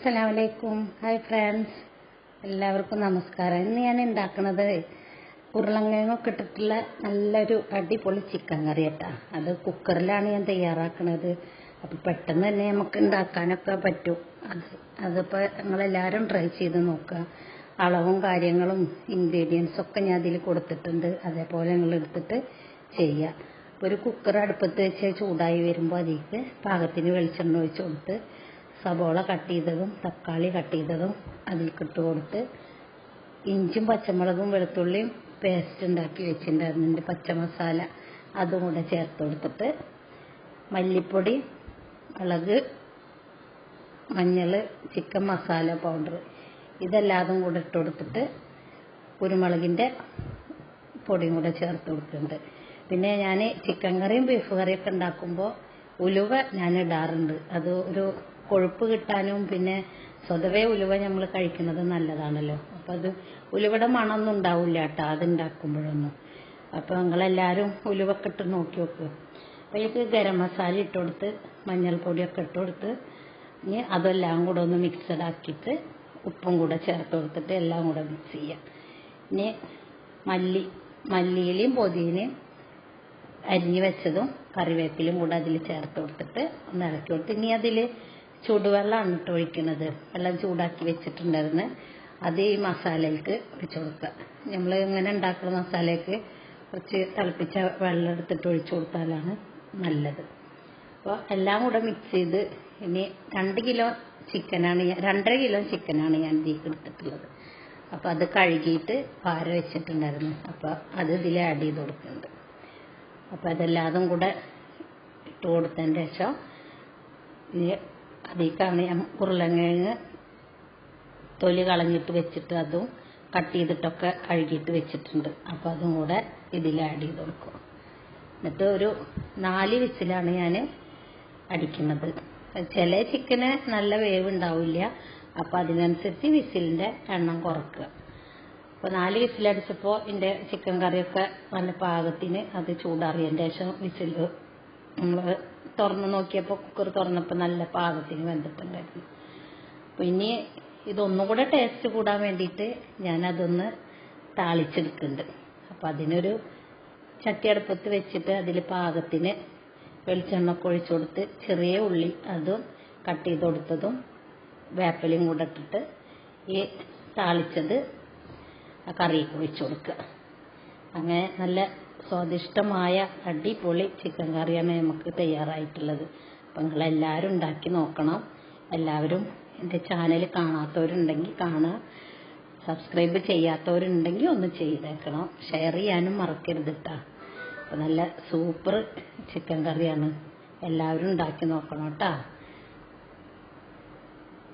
അസ്സലാമലൈക്കും. Hi friends എല്ലാവർക്കും നമസ്കാരം. ഇന്ന് ഞാൻ ഉണ്ടാക്കുന്നത് ഉരുളങ്കിഴങ്ങൊക്കെ ഇട്ടിട്ടുള്ള നല്ലൊരു അടിപൊളി ചിക്കൻ കറി കേട്ടാ. അത് കുക്കറിലാണ് ഞാൻ തയ്യാറാക്കുന്നത് അപ്പം പെട്ടെന്ന് തന്നെ നമുക്ക് ഉണ്ടാക്കാനൊക്കെ പറ്റും. അത് അതിപ്പോൾ നിങ്ങളെല്ലാവരും ട്രൈ ചെയ്ത് നോക്കുക. അളവും കാര്യങ്ങളും ഇൻഗ്രീഡിയൻസൊക്കെ ഞാൻ അതിൽ കൊടുത്തിട്ടുണ്ട്. അതേപോലെ നിങ്ങൾ എടുത്തിട്ട് ചെയ്യുക. ഒരു കുക്കർ അടുപ്പത്ത് വെച്ച് ചൂടായി വരുമ്പോൾ അതിലേക്ക് പാകത്തിന് വെളിച്ചെണ്ണ ഒഴിച്ച് കൊടുത്ത് സബോള കട്ട് ചെയ്തതും തക്കാളി കട്ട് ചെയ്തതും അതിലേക്ക് കൊടുത്ത് ഇഞ്ചും പച്ചമുളകും വെളുത്തുള്ളിയും പേസ്റ്റ് ഉണ്ടാക്കി വെച്ചിട്ടുണ്ടായിരുന്നു. പച്ചമസാല അതും കൂടെ ചേർത്ത് കൊടുത്തിട്ട് മല്ലിപ്പൊടി മുളക് മഞ്ഞൾ ചിക്കൻ മസാല പൗഡർ ഇതെല്ലാതും കൂടെ ഇട്ട് കൊടുത്തിട്ട് കുരുമുളകിന്റെ പൊടിയും കൂടെ ചേർത്ത് കൊടുക്കുന്നുണ്ട്. പിന്നെ ഞാൻ ചിക്കൻ കറിയും ബീഫ് കറിയൊക്കെ ഉണ്ടാക്കുമ്പോൾ ഉലുവ ഞാൻ ഇടാറുണ്ട് അത് ഒരു കൊഴുപ്പ് കിട്ടാനും പിന്നെ സ്വതവേ ഉലുവ നമ്മൾ കഴിക്കുന്നത് നല്ലതാണല്ലോ. അപ്പം അത് ഉലുവയുടെ മണമൊന്നും ഉണ്ടാവില്ല കേട്ടോ അത് ഉണ്ടാക്കുമ്പോഴൊന്നും അപ്പോൾ നിങ്ങളെല്ലാവരും ഉലുവൊക്കെ ഇട്ട് നോക്കി നോക്കുക അപ്പോൾ ഇതിലേക്ക് ഗരം മസാല ഇട്ട് കൊടുത്ത് മഞ്ഞൾപ്പൊടിയൊക്കെ ഇട്ട് കൊടുത്ത് ഇനി അതെല്ലാം കൂടെ ഒന്ന് മിക്സഡ് ആക്കിയിട്ട് ഉപ്പും കൂടെ ചേർത്ത് കൊടുത്തിട്ട് എല്ലാം കൂടെ മിക്സ് ചെയ്യാം. ഇനി മല്ലി മല്ലിയിലയും പൊതിനയും അരിഞ്ഞു വെച്ചതും കറിവേപ്പിലും കൂടെ അതിൽ ചേർത്ത് കൊടുത്തിട്ട് ഒന്ന് ഇളക്കി കൊടുത്ത്. ഇനി അതിൽ ചൂടുവെള്ളമാണ് ഇട്ട് ഒഴിക്കുന്നത്. വെള്ളം ചൂടാക്കി വെച്ചിട്ടുണ്ടായിരുന്നു. അത് ഈ മസാലയ്ക്ക് ഒഴിച്ചു കൊടുക്കുക. നമ്മൾ ഇങ്ങനെ ഉണ്ടാക്കുന്ന മസാലയ്ക്ക് കുറച്ച് തിളപ്പിച്ച വെള്ളം എടുത്തിട്ട് ഒഴിച്ചു കൊടുത്താലാണ് നല്ലത്. അപ്പോൾ എല്ലാം കൂടെ മിക്സ് ചെയ്ത് ഇനി രണ്ട് കിലോ ചിക്കനാണ് രണ്ടര കിലോ ചിക്കനാണ് ഞാൻ ഇതിലേക്ക് എടുത്തിട്ടുള്ളത്. അപ്പോൾ അത് കഴുകിയിട്ട് പാര വെച്ചിട്ടുണ്ടായിരുന്നു. അപ്പോൾ അത് ഇതിൽ ആഡ് ചെയ്ത് കൊടുക്കുന്നുണ്ട്. അപ്പോൾ അതെല്ലാതും കൂടെ ഇട്ട് കൊടുത്തതിന് ശേഷം അതിലേക്കാണ് ഞാൻ ഉരുളങ്കിഴങ്ങ് തൊലി കളഞ്ഞിട്ട് വെച്ചിട്ട് അതും കട്ട് ചെയ്തിട്ടൊക്കെ കഴുകിയിട്ട് വെച്ചിട്ടുണ്ട്. അപ്പോൾ അതും കൂടെ ഇതിൽ ആഡ് ചെയ്ത് കൊടുക്കും. എന്നിട്ട് ഒരു നാല് വിസിലാണ് ഞാൻ അടിക്കുന്നത്. ചില ചിക്കന് നല്ല വേവ് ഉണ്ടാവില്ല അപ്പം അതിനനുസരിച്ച് വിസിലിന്റെ എണ്ണം കുറക്കുക. അപ്പോൾ നാല് വിസിലടിച്ചപ്പോൾ എന്റെ ചിക്കൻ കറിയൊക്കെ നല്ല പാകത്തിന് അത് ചൂടാറിയതിന്റെ ശേഷം വിസിൽ നമ്മൾ തുറന്ന് നോക്കിയപ്പോൾ കുക്കർ തുറന്നപ്പോൾ നല്ല പാകത്തിന് വെന്തിട്ടുണ്ടായിരുന്നു. അപ്പോൾ ഇനി ഇതൊന്നും കൂടെ ടേസ്റ്റ് കൂടാൻ വേണ്ടിയിട്ട് ഞാനതൊന്ന് താളിച്ചെടുക്കുന്നുണ്ട്. അപ്പൊ അതിനൊരു ചട്ടി അടുപ്പത്ത് വെച്ചിട്ട് അതിൽ പാകത്തിന് വെളിച്ചെണ്ണ ഒഴിച്ചു കൊടുത്ത് ചെറിയ ഉള്ളി അതും കട്ട് ചെയ്ത് കൊടുത്തതും വേപ്പലയും കൂടെ ഇട്ടിട്ട് ഈ താളിച്ചത് ആ കറിയൊക്കെ ഒഴിച്ചു കൊടുക്കുക. അങ്ങനെ നല്ല സ്വാദിഷ്ടമായ അടിപൊളി ചിക്കൻ കറിയാണ് നമുക്ക് തയ്യാറായിട്ടുള്ളത്. അപ്പം നിങ്ങളെല്ലാവരും ഉണ്ടാക്കി നോക്കണം. എല്ലാവരും എന്റെ ചാനൽ കാണാത്തവരുണ്ടെങ്കിൽ കാണുക. സബ്സ്ക്രൈബ് ചെയ്യാത്തവരുണ്ടെങ്കിൽ ഒന്ന് ചെയ്തേക്കണം. ഷെയർ ചെയ്യാനും മറക്കരുത് കേട്ടോ അപ്പം നല്ല സൂപ്പർ ചിക്കൻ കറിയാണ്. എല്ലാവരും ഉണ്ടാക്കി നോക്കണം കേട്ടോ